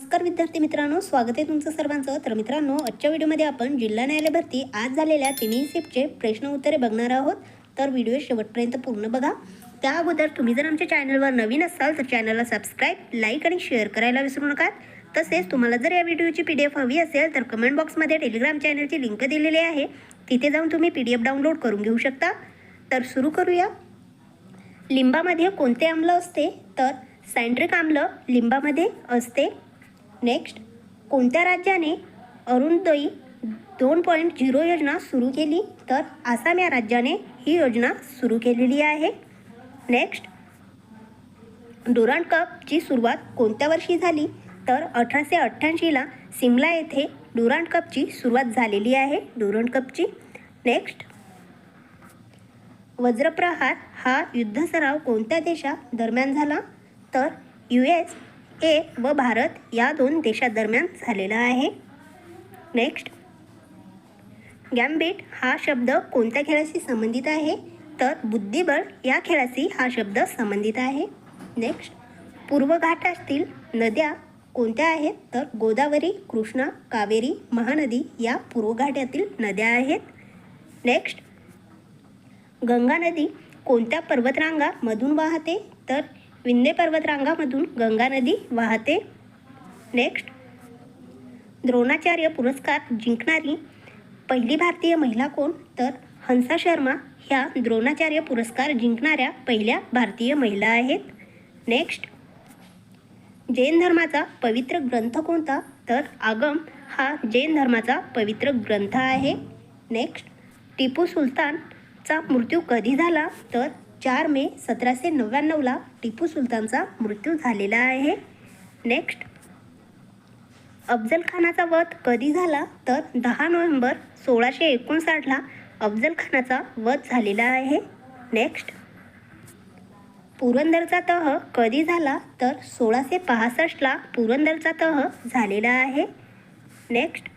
नमस्कार विद्यार्थी मित्रांनो स्वागत आहे तुमचं सर्वांचं. तर मित्रांनो आजच्या व्हिडिओमध्ये आपण जिल्हा न्यायालय भरती आज झालेल्या तिन्ही सेपचे प्रश्न उत्तरे बघणार आहोत. तर व्हिडिओ शेवटपर्यंत पूर्ण बघा. त्या अगोदर तुम्ही जर आमच्या चॅनलवर नवीन असाल तर चॅनलला सबस्क्राईब लाईक आणि शेअर करायला विसरू नका. तसेच तुम्हाला जर या व्हिडिओची पी डी एफ हवी असेल तर कमेंट बॉक्समध्ये टेलिग्राम चॅनलची लिंक दिलेली आहे. तिथे जाऊन तुम्ही पी डी एफ डाउनलोड करून घेऊ शकता. तर सुरू करूया. लिंबामध्ये कोणते आम्ल असते? तर सायंट्रिक आम्ल लिंबामध्ये असते. नेक्स्ट कोणत्या राज्याने अरुणदयी दोन पॉईंट झिरो योजना सुरू केली? तर आसाम या राज्याने ही योजना सुरू केलेली आहे. नेक्स्ट डुरांड कपची सुरुवात कोणत्या वर्षी झाली? तर अठराशे अठ्ठ्याऐंशीला सिमला येथे डुरांड कपची सुरुवात झालेली आहे. डुरांड कपची. नेक्स्ट वज्रप्रहार हा युद्ध सराव कोणत्या देशा दरम्यान झाला? तर यू एस ए व भारत या दोन देशादरम्यान झालेला आहे. नेक्स्ट गॅम्बिट हा शब्द कोणत्या खेळाशी संबंधित आहे? तर बुद्धिबळ या खेळाशी हा शब्द संबंधित आहे. नेक्स्ट पूर्व घाटातील नद्या कोणत्या आहेत? तर गोदावरी कृष्णा कावेरी महानदी या पूर्व घाटातील नद्या आहेत. नेक्स्ट गंगा नदी कोणत्या पर्वतरांगामधून वाहते? तर विंध्य पर्वतरांगामधून गंगा नदी वाहते. नेक्स्ट द्रोणाचार्य पुरस्कार जिंकणारी पहिली भारतीय महिला कोण? तर हंसा शर्मा ह्या द्रोणाचार्य पुरस्कार जिंकणाऱ्या पहिल्या भारतीय महिला आहेत. नेक्स्ट जैन धर्माचा पवित्र ग्रंथ कोणता? तर आगम हा जैन धर्माचा पवित्र ग्रंथ आहे. नेक्स्ट टिपू सुलतानचा मृत्यू कधी झाला? तर चार मे सतराशे नव्याण्णवला टिपू सुलतानचा मृत्यू झालेला आहे. नेक्स्ट अफजल खानाचा वध कधी झाला? तर दहा नोव्हेंबर सोळाशे एकोणसाठला अफजल खानाचा वध झालेला आहे. नेक्स्ट पुरंदरचा तह कधी झाला? तर सोळाशे पासष्टला पुरंदरचा तह झालेला आहे. नेक्स्ट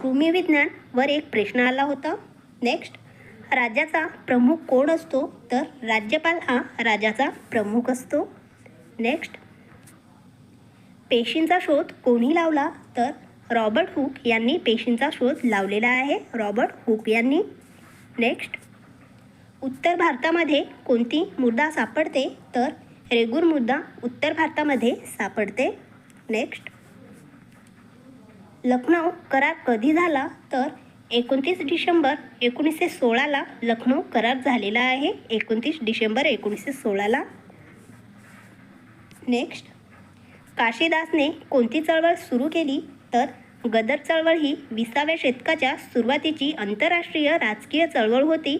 कृमिविज्ञानवर एक प्रश्न आला होता. नेक्स्ट राज्याचा प्रमुख कोण असतो? तर राज्यपाल हा राजाचा प्रमुख असतो. नेक्स्ट पेशींचा शोध कोणी लावला? तर रॉबर्ट हुक यांनी पेशींचा शोध लावलेला आहे. रॉबर्ट हुक यांनी. नेक्स्ट उत्तर भारतामध्ये कोणती मृदा सापडते? तर रेगूर मृदा उत्तर भारतामध्ये सापडते. नेक्स्ट लखनौ करार कधी झाला? तर एकोणतीस डिसेंबर एकोणीसशे सोळाला लखनौ करार झालेला आहे. एकोणतीस डिसेंबर एकोणीसशे सोळाला. नेक्स्ट काशीदासने कोणती चळवळ सुरू केली? तर गदर चळवळ ही विसाव्या शतकाच्या सुरुवातीची आंतरराष्ट्रीय राजकीय चळवळ होती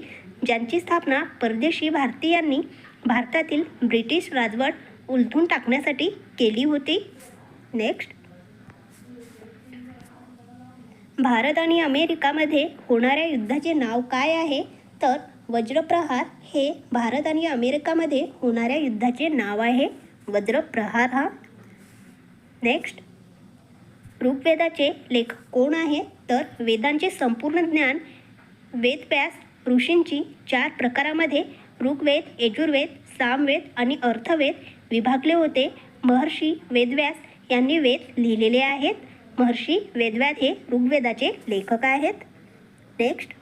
ज्यांची स्थापना परदेशी भारतीयांनी भारतातील ब्रिटिश राजवट उलथून टाकण्यासाठी केली होती. नेक्स्ट भारत आणि अमेरिकामध्ये होणाऱ्या युद्धाचे नाव काय आहे? तर वज्रप्रहार हे भारत आणि अमेरिकामध्ये होणाऱ्या युद्धाचे नाव आहे. वज्रप्रहार हा. नेक्स्ट ऋग्वेदाचे लेखक कोण आहे? तर वेदांचे संपूर्ण ज्ञान वेदव्यास ऋषींची चार प्रकारामध्ये ऋग्वेद यजुर्वेद सामवेद आणि अर्थवेद विभागले होते. महर्षी वेदव्यास यांनी वेद लिहिलेले आहेत. महर्षी वेदव्याध हे ऋग्वेदाचे लेखक आहेत. नेक्स्ट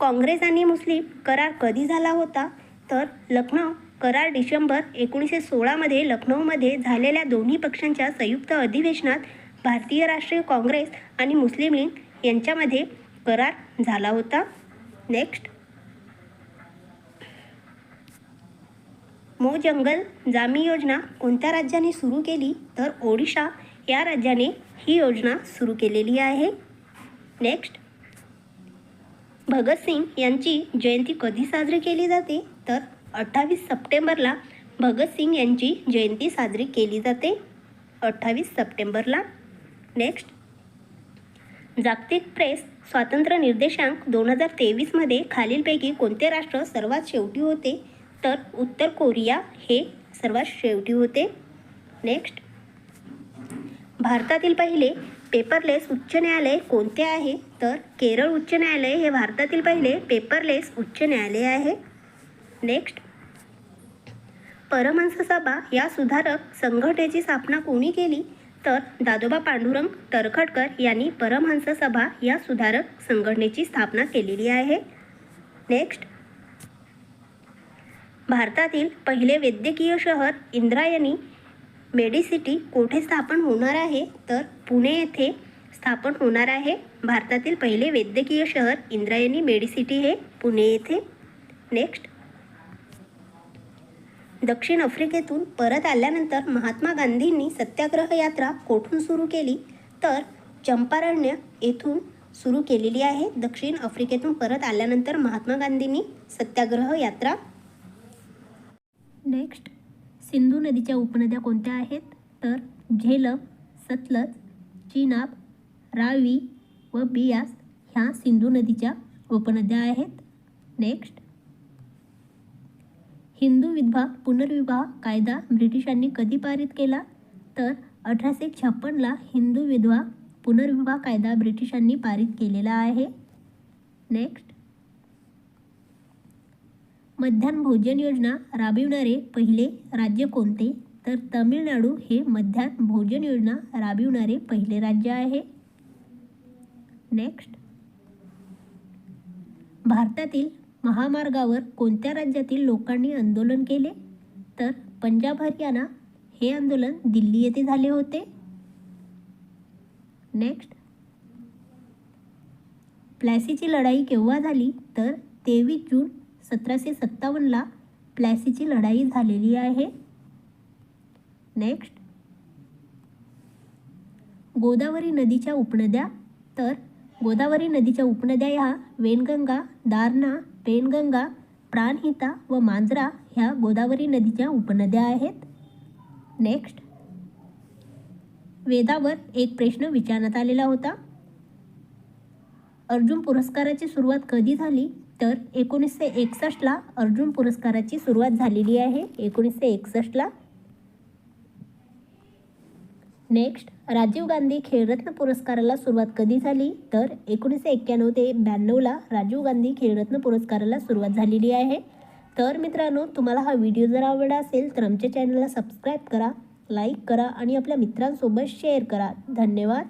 काँग्रेस आणि मुस्लिम करार कधी झाला होता? तर लखनौ करार डिसेंबर एकोणीसशे सोळामध्ये लखनौमध्ये झालेल्या दोन्ही पक्षांच्या संयुक्त अधिवेशनात भारतीय राष्ट्रीय काँग्रेस आणि मुस्लिम लीग यांच्यामध्ये करार झाला होता. नेक्स्ट मो जंगल जामी योजना कोणत्या राज्याने सुरू केली? तर ओडिशा या राज्याने ही योजना सुरू केलेली आहे. नेक्स्ट भगतसिंग यांची जयंती कधी साजरी केली जाते? तर अठ्ठावीस सप्टेंबरला भगतसिंग यांची जयंती साजरी केली जाते. अठ्ठावीस सप्टेंबरला. नेक्स्ट जागतिक प्रेस स्वातंत्र्य निर्देशांक दोन हजार तेवीसमध्ये खालीलपैकी कोणते राष्ट्र सर्वात शेवटी होते? तर उत्तर कोरिया हे सर्वात शेवटी होते. नेक्स्ट भारतातील पहिले पेपरलेस उच्च न्यायालय कोणते आहे? तर केरळ उच्च न्यायालय हे भारतातील पहिले पेपरलेस उच्च न्यायालय आहे. नेक्स्ट परमहंस सभा या सुधारक संघटनेची स्थापना कोणी केली? तर दादोबा पांडुरंग तरखडकर यांनी परमहंस सभा या सुधारक संघटनेची स्थापना केलेली आहे. नेक्स्ट भारतातील पहिले वैद्यकीय शहर इंद्रायणी मेडिसिटी कोठे स्थापन होणार आहे? तर पुणे येथे स्थापन होणार आहे. भारतातील पहिले वैद्यकीय शहर इंद्रायणी मेडिसिटी हे पुणे येथे. नेक्स्ट. दक्षिण आफ्रिकेतून परत आल्यानंतर महात्मा गांधींनी सत्याग्रह यात्रा कोठून सुरू केली? तर चंपारण्य येथून सुरू केलेली आहे. दक्षिण आफ्रिकेतून परत आल्यानंतर महात्मा गांधींनी सत्याग्रह यात्रा नेक्स्ट सिंधू नदीच्या उपनद्या कोणत्या आहेत? तर झेलम सतलज चिनाब रावी व बियास ह्या सिंधू नदीच्या उपनद्या आहेत. नेक्स्ट हिंदू विधवा पुनर्विवाह कायदा ब्रिटिशांनी कधी पारित केला? तर अठराशे छप्पनला हिंदू विधवा पुनर्विवाह कायदा ब्रिटिशांनी पारित केलेला आहे. नेक्स्ट मध्यान्ह भोजन योजना राबविणारे पहिले राज्य कोणते? तर तमिळनाडू हे मध्यान्ह भोजन योजना राबविणारे पहिले राज्य आहे. नेक्स्ट भारतातील महामार्गावर कोणत्या राज्यातील लोकांनी आंदोलन केले? तर पंजाब हरियाणा हे आंदोलन दिल्ली येथे झाले होते. नेक्स्ट प्लॅसीची लढाई केव्हा झाली? तर तेवीस जून सतराशे सत्तावन्नला प्लॅसीची लढाई झालेली आहे. नेक्स्ट गोदावरी नदीच्या उपनद्या. तर गोदावरी नदीच्या उपनद्या ह्या वेनगंगा दारणा पेनगंगा प्राणहिता व मांजरा ह्या गोदावरी नदीच्या उपनद्या आहेत. नेक्स्ट वेदावर एक प्रश्न विचारण्यात आलेला होता. अर्जुन पुरस्काराची सुरुवात कधी झाली? तर एकोणीसशे एकसष्टला अर्जुन पुरस्काराची सुरुवात झालेली आहे. एकोणीसशे एकसष्टला नेक्स्ट राजीव गांधी खेलरत्न पुरस्काराला सुरुवात कधी झाली? तर एकोणीसशे एक्क्याण्णव ते ब्याण्णवला राजीव गांधी खेलरत्न पुरस्काराला सुरुवात झालेली आहे. तर मित्रांनो तुम्हाला हा व्हिडिओ जर आवडला असेल तर आमच्या चॅनलला सबस्क्राईब करा लाईक करा आणि आपल्या मित्रांसोबत शेअर करा. धन्यवाद.